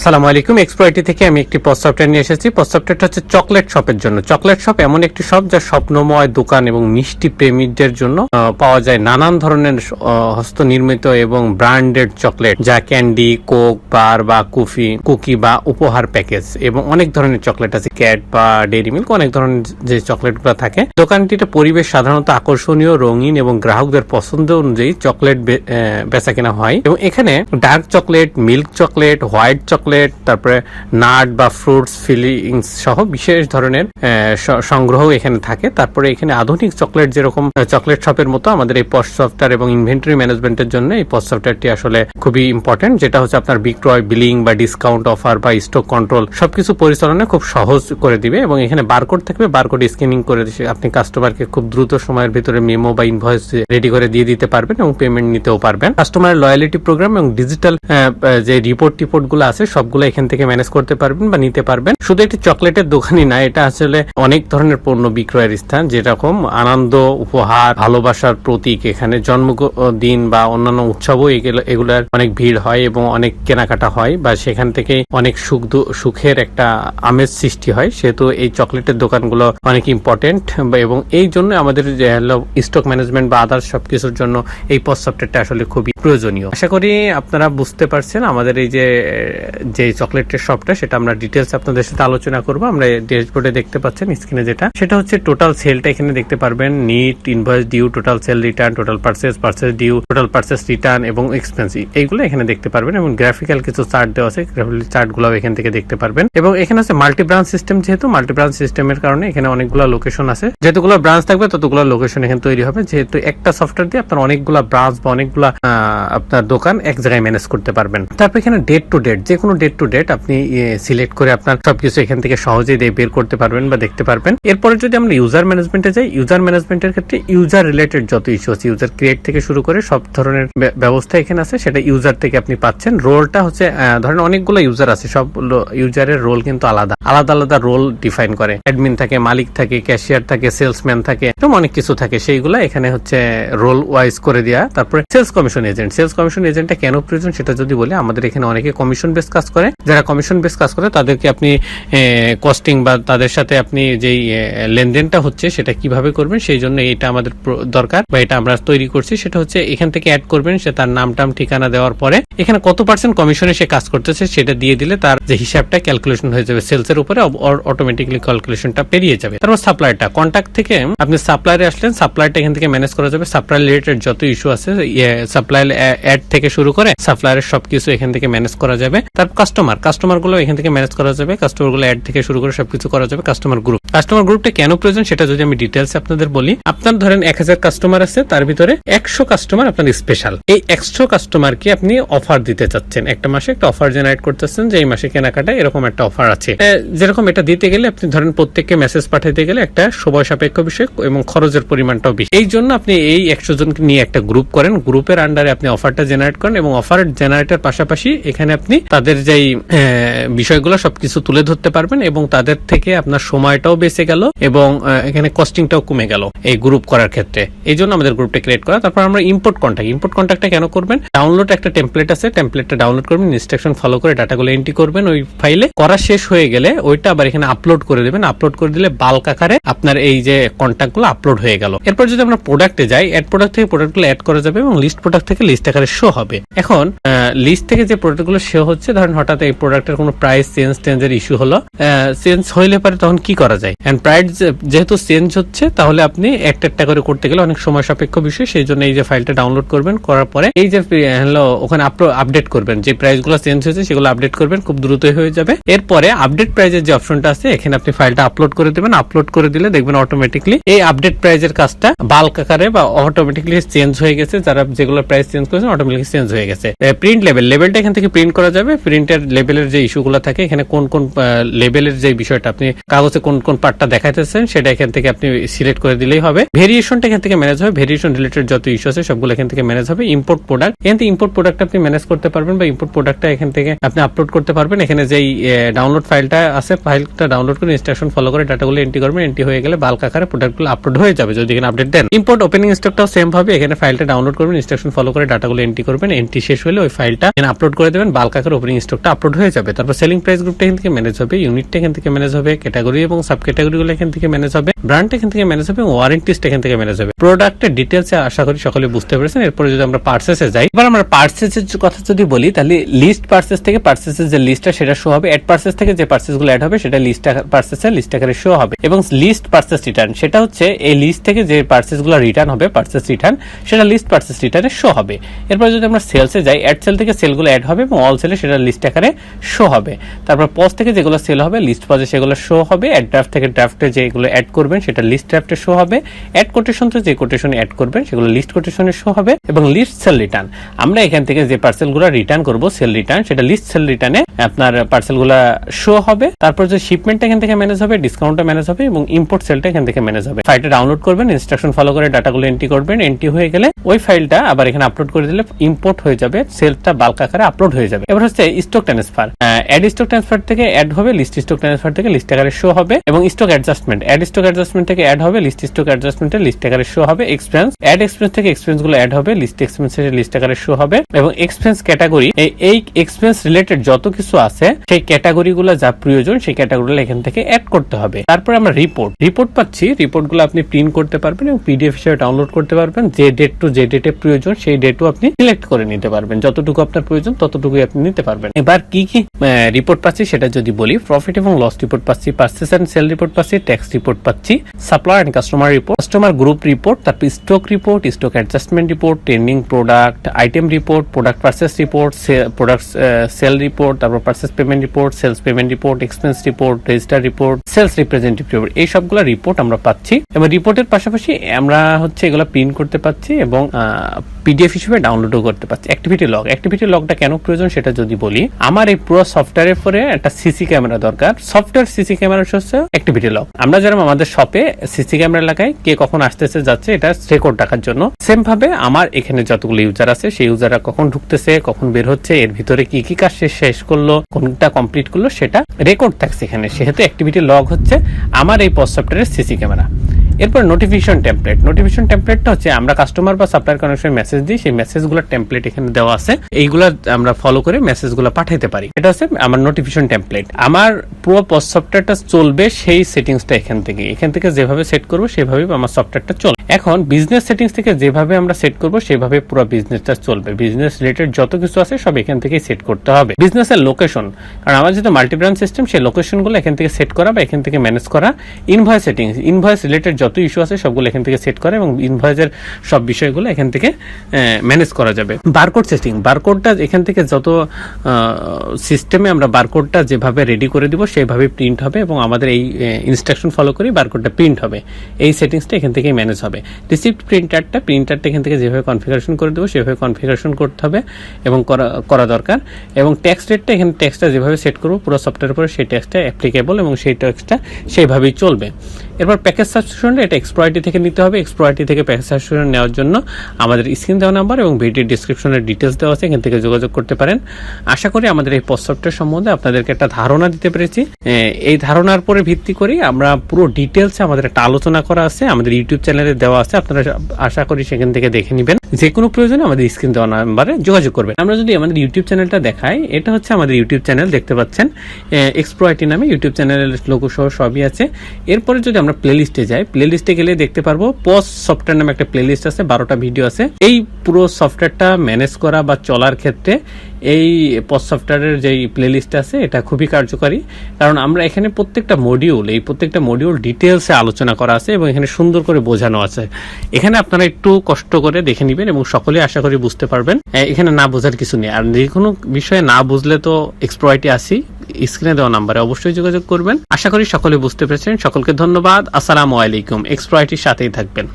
আসসালামু আলাইকুম। এক্সপ্রয়টি থেকে আমি একটি সফটওয়্যার নিয়ে এসেছি। সফটওয়্যারটা হচ্ছে চকলেট শপের জন্য। চকলেট শপ এমন একটি শপ যা স্বপ্নময় দোকান এবং মিষ্টি প্রেমীদের জন্য পাওয়া যায় নানান ধরনের হস্তনির্মিত এবং ব্র্যান্ডেড চকলেট যা ক্যান্ডি কোক বার বা কুফি কুকি বা উপহার প্যাকেজ এবং অনেক ধরনের চকলেট আছে। ক্যাট বা ডেরি মিল্ক অনেক ধরনের যে চকলেটগুলো থাকে। দোকানটিতে পরিবেশ সাধারণত আকর্ষণীয়, রঙিন এবং গ্রাহকদের পছন্দ অনুযায়ী চকলেট বেচা কেনা হয়। এবং এখানে dark chocolate milk chocolate white chocolate তারপরে নাট বা ফ্রুটস, ফিলিংস সহ বিশেষ ধরনের সংগ্রহ এখানে থাকে। তারপরে এখানে আধুনিক চকলেট যেরকম চকলেট শপের মতো আমাদের এই পস্ট সফটওয়্যার এবং ইনভেন্টরি ম্যানেজমেন্টের জন্য এই পস্ট সফটওয়্যারটি আসলে খুবই ইম্পর্টেন্ট যেটা হচ্ছে আপনার বিক্রয়, বিলিং বা ডিসকাউন্ট অফার বা স্টক কন্ট্রোল সবকিছু পরিচালনা খুব সহজ করে দিবে এবং এখানে বারকোড থাকবে বারকোড স্ক্যানিং করে আপনি কাস্টমারকে খুব দ্রুত সময়ের ভিতরে মেমো বা ইনভয়েস রেডি করে দিয়ে দিতে পারবেন এবং পেমেন্ট নিতেও পারবেন। কাস্টমার লয়ালিটি প্রোগ্রাম এবং ডিজিটাল যে রিপোর্ট টিপোর্টগুলো আছে সবগুলো এখান থেকে ম্যানেজ করতে পারবেন বা নিতে পারবেন। শুধু একটি চকলেটের দোকানই না, এটা আসলে অনেক ধরনের পণ্য বিক্রয়ের স্থান, যেরকম আনন্দ, উপহার, ভালোবাসার প্রতীক এখানে, জন্মদিন বা অন্যান্য উৎসবও এগুলো- এগুলার অনেক ভিড় হয় এবং অনেক কেনাকাটা হয় বা সেখান থেকে অনেক সুখ সুখের একটা আমেজ সৃষ্টি হয়। সেহেতু এই চকলেটের দোকানগুলো অনেক ইম্পর্টেন্ট এবং এই জন্য আমাদের স্টক ম্যানেজমেন্ট বা আদার্স সবকিছুর জন্য এই সফটওয়্যারটা আসলে খুবই প্রয়োজনীয়। আশা করি আপনারা বুঝতে পারছেন আমাদের এই যে যে চকলেটের শপটা, সেটা আমরা ডিটেলস আপনাদের সাথে আলোচনা করব। আমরা ড্যাশবোর্ডে দেখতে পাচ্ছেন স্ক্রিনে যেটা। সেটা হচ্ছে টোটাল সেলটা এখানে দেখতে পারবেন। Net invoice due total sale return total purchase purchase due total purchase return এবং এক্সপেন্সিভ এইগুলো এখানে দেখতে পারবেন এবং গ্রাফিক্যাল কিছু চার্ট দেওয়া আছে। গ্রাফিক্যাল চার্টগুলো এখান থেকে দেখতে পারবেন। এবং এখানে আছে মাল্টি ব্রাঞ্চ সিস্টেম যেহেতু মাল্টি ব্রাঞ্চ সিস্টেমের কারণে এখানে অনেকগুলো লোকেশন আছে। যতগুলো ব্রাঞ্চ থাকবে, ততগুলো লোকেশন এখানে তৈরি হবে। যেহেতু একটা সফটওয়্যার দিয়ে আপনার অনেকগুলো ব্রাঞ্চ বা অনেকগুলো আপনার দোকান এক জায়গায় ম্যানেজ করতে পারবেন। তারপর এখানে ডেট টু ডেট যে কোনো ডেট টু ডেট আপনি সিলেক্ট করে আপনার সবকিছু এখান থেকে সহজেই বের করতে পারবেন বা দেখতে পারবেন। এরপরে যদি আমরা ইউজার ম্যানেজমেন্টে যাই ইউজার ম্যানেজমেন্টের ক্ষেত্রে ইউজার রিলেটেড যত ইস্যু আছে ইউজার ক্রিয়েট থেকে শুরু করে সব ধরনের ব্যবস্থা এখানে আছে, সেটা ইউজার থেকে আপনি পাচ্ছেন। রোলটা হচ্ছে ধরেন অনেকগুলো ইউজার আছে, সব ইউজারের রোল কিন্তু আলাদা। আলাদা আলাদা রোল ডিফাইন করে। অ্যাডমিন থাকে, মালিক থাকে ক্যাশিয়ার থাকে সেলসম্যান থাকে, এরকম অনেক কিছু থাকে। সেইগুলো এখানে হচ্ছে রোল ওয়াইজ করে দেওয়া তারপরে sales commission agent sales commission এজেন্টটা কেন প্রয়োজন সেটা যদি বলি, আমাদের এখানে অনেকে কমিশন বেস কাজ করে, যারা কমিশন বেস কাজ করে, তাদেরকে আপনি কস্টিং বা তাদের সাথে আপনি যেই লেনদেনটা হচ্ছে, সেটা কীভাবে করবেন, সেই জন্য এটা আমাদের দরকার বা এটা আমরা তৈরি করছি। সেটা হচ্ছে এখান থেকে অ্যাড করবেন, সে তার নাম টাম ঠিকানা দেওয়ার পরে, এখানে কত পার্সেন্ট কমিশনে সে কাজ করতেছে, সেটা দিয়ে দিলে তার যে হিসাবটা ক্যালকুলেশন হয়ে যাবে সেলস এর উপরে অটোমেটিক্যালি ক্যালকুলেশনটা পেরিয়ে যাবে। তারপর সাপ্লাইটা কন্ট্যাক্ট থেকে আপনি সাপ্লায়ারে আসলেন সাপ্লাইটা এখান থেকে ম্যানেজ করা যাবে। সাপ্লাই রিলেটেড যত ইস্যু আছে সাপ্লাই অ্যাড থেকে শুরু করে সাপ্লায়ারের সবকিছু এখান থেকে ম্যানেজ করা যাবে। তারপর কাস্টমার কাস্টমারগুলো এখান থেকে ম্যানেজ করা যাবে কাস্টমারগুলো অ্যাড থেকে শুরু করে সবকিছু করা যাবে কাস্টমার গ্রুপ কাস্টমার গ্রুপটা কেন প্রয়োজন সেটা যদি আমি ডিটেলস আপনাদের বলি, আপনার ধরেন এক হাজার কাস্টমার আছে, তার ভিতরে একশো কাস্টমার আপনার স্পেশাল এই একশো কাস্টমারকে আপনি অফার দিতে চাচ্ছেন। একটা মাসে একটা অফার জেনারেট করতেছেন যে এই মাসে কেনাকাটা এরকম একটা অফার আছে। যেরকম এটা দিতে গেলে আপনি ধরেন প্রত্যেককে মেসেজ পাঠাতে গেলে একটা সময় সাপেক্ষ বিষয় এবং খরচের পরিমাণটাও বেশি। এই জন্য আপনি এই একশো জনকে নিয়ে একটা গ্রুপ করেন। গ্রুপের আন্ডারে আপনি অফারটা জেনারেট করেন এবং অফার জেনারেটের পাশাপাশি এখানে আপনি তাদের যেই বিষয়গুলো সবকিছু তুলে ধরতে পারবেন এবং তাদের থেকে আপনার সময়টাও বেঁচে গেল এবং এখানে কস্টিংটাও কমে গেল এই গ্রুপ করার ক্ষেত্রে। এই জন্য আমাদের গ্রুপটা ক্রিয়েট করা। তারপর আমরা ইম্পোর্ট কন্ট্যাক্ট ইম্পোর্ট কন্ট্যাক্টটা কেন করবেন? ডাউনলোড একটা টেমপ্লেট আছে। টেমপ্লেটটা ডাউনলোড করবেন ইনস্ট্রাকশন ফলো করে ডাটাগুলো এন্ট্রি করবেন ওই ফাইলে করা শেষ হয়ে গেলে ওইটা আবার এখানে আপলোড করে দেবেন। আপলোড করে দিলে বাল্ক আকারে আপনার এই যে কন্ট্যাক্টগুলো আপলোড হয়ে গেল। এরপর যদি আমরা প্রোডাক্টে যাই অ্যাড প্রোডাক্ট থেকে প্রোডাক্টগুলো অ্যাড করা যাবে এবং লিস্ট প্রোডাক্ট থেকে লিস্ট আকারে শো হবে। এখন লিস্ট থেকে যে প্রোডাক্টগুলো শো হচ্ছে, ধরেন হঠাৎ এই প্রোডাক্টের কোনো প্রাইস চেঞ্জ টেঞ্জের ইস্যু হলো। চেঞ্জ হইলে পারে তখন কি করা যায়? এন্ড প্রাইস যেহেতু চেঞ্জ হচ্ছে, তাহলে আপনি একটা একটা করে করতে গেলে অনেক সময় সাপেক্ষ বিষয়, সেই জন্য এই যে ফাইলটা ডাউনলোড করবেন, করার পরে এই যে হলো ওখানে আপডেট করবেন। যে প্রাইসগুলো চেঞ্জ হয়েছে, সেগুলো আপডেট করবেন, খুব দ্রুতই হয়ে যাবে। এরপরে আপডেট প্রাইজের যে অপশনটা আছে, এখানে আপনি ফাইলটা আপলোড করে দেবেন। আপলোড করে দিলে দেখবেন অটোমেটিকলি এই আপডেট প্রাইজের কাজটা বাল্ক আকারে বা অটোমেটিকলি চেঞ্জ হয়ে গেছে। যারা যেগুলো প্রাইস চেঞ্জ করেছেন অটোমেটিকলি চেঞ্জ হয়ে গেছে। প্রিন্ট লেভেল লেভেলটা এখান থেকে প্রিন্ট করা যাবে। প্রিন্টের লেভেলের যে ইস্যুগুলো থাকে, এখানে কোন কোন লেভেলের যে বিষয়টা আপনি কাগজে কোন কোন পার্টটা দেখাইতেছেন, সেটা এখান থেকে আপনি সিলেক্ট করে দিলেই হবে। ভেরিয়েশনটা এখান থেকে ম্যানেজ হবে। ভেরিয়েশন রিলেটেড যত ইস্যু আছে, সবগুলো এখান থেকে ম্যানেজ হবে। ইম্পোর্ট প্রোডাক্ট এখান থেকে ইম্পোর্ট প্রোডাক্ট আপনি ম্যানেজ করতে পারবেন বা ইম্পোর্ট প্রোডাক্টটা এখান থেকে আপনি আপলোড করতে পারবেন। এখানে যেই ডাউনলোড ফাইলটা আছে ফাইলটা ডাউনলোড করে ইনস্ট্রাকশন ফলো করে ডাটাগুলো এন্ট্রি করবেন। এন্ট্রি হয়ে গেলে বাল্ক আকারে প্রোডাক্টগুলো আপলোড হয়ে যাবে। যদি এখানে আপডেট দেন। ইম্পোর্ট ওপেনিং স্টকটাও সেম ভাবে এখানে ফাইলটা ডাউনলোড করবেন ইনস্ট্রাকশন ফলো করে ডাটাগুলো এন্ট্রি করবেন। এন্ট্রি শেষ হলে ওই ফাইলটা আপলোড করে দেবেন। বাল্ক আকারে ওপেনিং স্টকটা আপলোড হয়ে যাবে, তারপর সেলিং প্রাইস গ্রুপটা এখান থেকে ম্যানেজ হবে ইউনিটটা এখান থেকে ম্যানেজ হবে ক্যাটাগরি এবং সাব ক্যাটাগরিগুলো এখান থেকে ম্যানেজ হবে ব্র্যান্ড এখান থেকে ম্যানেজ হবে ওয়ারেন্টিসটা এখান থেকে ম্যানেজ হবে। প্রোডাক্টের ডিটেলসে আশা করি সকলে বুঝতে পেরেছেন। এরপরে যদি আমরা পার্সেসে যাই, এবার আমরা পার্সেসের কথা যদি বলি, তাহলে লিস্ট পার্সেস থেকে পার্সেসের যে লিস্টটা সেটা শো হবে। অ্যাড পার্সেস থেকে যে পার্সেসগুলো অ্যাড হবে, সেটা লিস্ট পার্সেসে লিস্ট আকারে শো হবে। এবং লিস্ট পার্সেস রিটার্ন সেটা হচ্ছে এই লিস্ট থেকে যে পার্সেসগুলো রিটার্ন হবে পার্সেস রিটার্ন সেটা লিস্ট পার্সেস রিটার্নে শো হবে। এরপর যদি আমরা সেলসে যাই অ্যাড সেল থেকে সেলগুলো অ্যাড হবে এবং অল সেলে সেটা লিস্ট আকারে শো হবে। তারপর পজ থেকে যেগুলো সেল হবে লিস্ট পজে সেগুলো শো হবে। অ্যাড ড্রাফট থেকে ড্রাফটে যেগুলো অ্যাড করবেন, সেটা লিস্ট ড্রাফটে শো হবে। অ্যাড কোটেশন থেকে যে কোটেশন অ্যাড করবেন, সেগুলো লিস্ট কোটেশনে শো হবে এবং লিস্ট সেল রিটার্ন আমরা এখান থেকে যে পার্সেলগুলো রিটার্ন করব সেল রিটার্ন সেটা লিস্ট সেল রিটার্নে আপনার পার্সেলগুলো শো হবে। তারপর যে শিপমেন্ট এখান থেকে ম্যানেজ হবে ডিসকাউন্টটা ম্যানেজ হবে এবং ইম্পোর্ট সেলটা এখান থেকে ম্যানেজ হবে। ফাইলটা ডাউনলোড করবেন ইনস্ট্রাকশন ফলো করে ডাটাগুলো এন্ট্রি করবেন। এন্ট্রি হয়ে গেলে ওই ফাইলটা আবার এখানে আপলোড করে দিলে ইম্পোর্ট হয়ে যাবে সেলটা বাল্ক আকারে আপলোড হয়ে যাবে। এবার হচ্ছে stock transfer add stock transfer থেকে অ্যাড হবে লিস্ট স্টক ট্রান্সফার থেকে লিস্ট আকারে শো হবে এবং stock adjustment add stock adjustment থেকে অ্যাড হবে লিস্ট স্টক অ্যাডজাস্টমেন্টে লিস্ট আকারে শো হবে। এক্সপেন্স অ্যাড এক্সপেন্স থেকে এক্সপেন্সগুলো অ্যাড হবে লিস্ট এক্সপেন্স লিস্ট আকারে শো হবে এবং এক্সপেন্স ক্যাটাগরি এই এক্সপেন্স রিলেটেড যত কিছু আছে, সেই ক্যাটাগরি গুলো যা প্রয়োজন, সেই ক্যাটাগরি এখান থেকে অ্যাড করতে হবে। তারপরে আমরা রিপোর্ট রিপোর্ট পাচ্ছি। রিপোর্টগুলো আপনি প্রিন্ট করতে পারবেন এবং পিডিএফ হিসেবে ডাউনলোড করতে পারবেন। যে ডেট টু যে ডেটে প্রয়োজন, সেই ডেট ডেটও আপনি সিলেক্ট করে নিতে পারবেন। যতটুকু আপনার প্রয়োজন, ততটুকুই আপনি নিতে পারবেন। এবার কি কি রিপোর্ট পাচ্ছি সেটা যদি বলি প্রফিট এবং লস রিপোর্ট পাচ্ছি পার্সেস এন্ড সেল রিপোর্ট পাচ্ছি ট্যাক্স রিপোর্ট পাচ্ছি supply and customer report customer group report তারপর stock report stock adjustment report trending product item report product purchase report product sale report তারপর purchase payment report sales payment report expense report register report sales representative report এই সবগুলো report আমরা পাচ্ছি। এবং রিপোর্টের পাশাপাশি আমরা হচ্ছে এগুলো প্রিন্ট করতে পাচ্ছি এবং পিডিএফ হিসেবে ডাউনলোডও করতে পারছি অ্যাক্টিভিটি লগ অ্যাক্টিভিটি লগটা কেন প্রয়োজন সেটা যদি বলি আমার এই পুরো সফটওয়্যারের পরে একটা সিসি ক্যামেরা দরকার। সফটওয়্যার সিসি ক্যামেরা হচ্ছে অ্যাক্টিভিটি লগ আমরা যেরকম আমাদের শপে সিসি ক্যামেরা লাগাই, কে কখন আসতেছে, যাচ্ছে, এটা রেকর্ড রাখার জন্য। সেম ভাবে আমার এখানে যতগুলো ইউজার আছে, সেই ইউজাররা কখন ঢুকতেছে, কখন বের হচ্ছে, এর ভিতরে কি কি কাজ শেষ করল, কোনটা কমপ্লিট করল, সেটা রেকর্ড থাকছে এখানে। সেহেতু অ্যাক্টিভিটি লগ হচ্ছে আমার এই পস সফটওয়্যারের সিসি ক্যামেরা এরপর নোটিফিকেশন টেমপ্লেট নোটিফিকেশন টেমপ্লেটটা হচ্ছে আমরা কাস্টমার বা সাপ্লায়ার কানেকশন মেসেজ দিই, সেই মেসেজগুলোর টেমপ্লেট এখানে দেওয়া আছে। এইগুলা আমরা ফলো করে মেসেজগুলো পাঠাইতে পারি। এটা হচ্ছে আমার নোটিফিকেশন টেমপ্লেট আমার পুরো সফটওয়্যারটা চলবে সেই সেটিংসটা এখান থেকে। এখান থেকে যেভাবে সেট করব সেভাবে আমার সফটওয়্যারটা চলবে এখন বিজনেস সেটিংস থেকে যেভাবে আমরা সেট করব, সেভাবে পুরো বিজনেসটা চলবে। বিজনেস রিলেটেড যত কিছু আছে সব এখান থেকে সেট করতে হবে। বিজনেসের লোকেশন কারণ আমার যেহেতু মাল্টি ব্রাঞ্চ সিস্টেম সেই লোকেশনগুলো এখান থেকে সেট করা বা এখান থেকে ম্যানেজ করা। ইনভয়েস সেটিংস ইনভয়েস রিলেটেড যত ইস্যু আছে সবগুলো এখান থেকে সেট করে এবং ইনভয়েসের সব বিষয়গুলো এখান থেকে ম্যানেজ করা যাবে। বারকোড সেটিং বারকোডটা এখান থেকে যত সিস্টেমে আমরা বারকোডটা যেভাবে রেডি করে দিব সেভাবে প্রিন্ট হবে এবং আমাদের এই ইনস্ট্রাকশন ফলো করে বারকোডটা প্রিন্ট হবে। এই সেটিংসটা এখান থেকেই ম্যানেজ হবে। রিসিপ্ট প্রিন্টারটা প্রিন্টারটা এখান থেকে যেভাবে কনফিগারেশন করে দেবো সেভাবে কনফিগারেশন করতে হবে এবং করা করা দরকার এবং ট্যাক্স রেটটা এখানে ট্যাক্সটা যেভাবে সেট করব, পুরো সফটওয়্যার উপরে সেই ট্যাক্সটা অ্যাপ্লিকেবল এবং সেই ট্যাক্সটা সেইভাবেই চলবে। এরপর প্যাকেজ সাবস্ক্রিপশনটা এটা এক্সপ্রয়টি থেকে নিতে হবে। এক্সপ্রয়টি থেকে প্যাকেজ সাবস্ক্রিপশন নেওয়ার জন্য আমাদের স্ক্রিন দেওয়া নাম্বার এবং ভিডিও ডিসক্রিপশনের ডিটেলস দেওয়া আছে। এখান থেকে যোগাযোগ করতে পারেন। আশা করি আমাদের এই সফটওয়্যার সম্বন্ধে আপনাদেরকে একটা ধারণা দিতে পেরেছি। এই ধারণার পরে ভিত্তি করে আমরা পুরো ডিটেলসে আমাদের একটা আলোচনা করা আছে। আমাদের ইউটিউব চ্যানেলে দেওয়া আছে। আপনারা আশা করি সেখান থেকে দেখে নেবেন। যে কোনো প্রয়োজনে আমাদের স্ক্রিন দেওয়া নাম্বারে যোগাযোগ করবেন। আমরা যদি আমাদের ইউটিউব চ্যানেলটা দেখাই, এটা হচ্ছে আমাদের ইউটিউব চ্যানেল দেখতে পাচ্ছেন। এক্সপ্রয়টি নামে ইউটিউব চ্যানেলের লোগো সহ সবই আছে। এরপরে যদি আমরা প্লে লিস্টে যাই। প্লে লিস্টে গেলে দেখতে পারব পস সফটওয়্যার নামে একটা প্লে লিস্ট আছে, বারোটা ভিডিও আছে। এই পুরো সফটওয়্যারটা ম্যানেজ করা বা চলার ক্ষেত্রে এই পস সফটওয়্যারের যেই প্লে লিস্ট আছে, এটা খুবই কার্যকারী। কারণ আমরা এখানে প্রত্যেকটা মডিউল এই প্রত্যেকটা মডিউল ডিটেলসে আলোচনা করা আছে এবং এখানে সুন্দর করে বোঝানো আছে। এখানে আপনারা একটু কষ্ট করে দেখে নেবেন এবং সকলে আশা করি বুঝতে পারবেন। এখানে না বোঝার কিছু নেই। আর যে কোনো বিষয়ে না বুঝলে তো এক্সপ্রয়টি আসি স্ক্রিনে দেওয়া নাম্বারে অবশ্যই যোগাযোগ করবেন। আশা করি সকলে বুঝতে পেরেছেন। সকলকে ধন্যবাদ। আসসালামু আলাইকুম। এক্সপ্রয়টির সাথেই থাকবেন।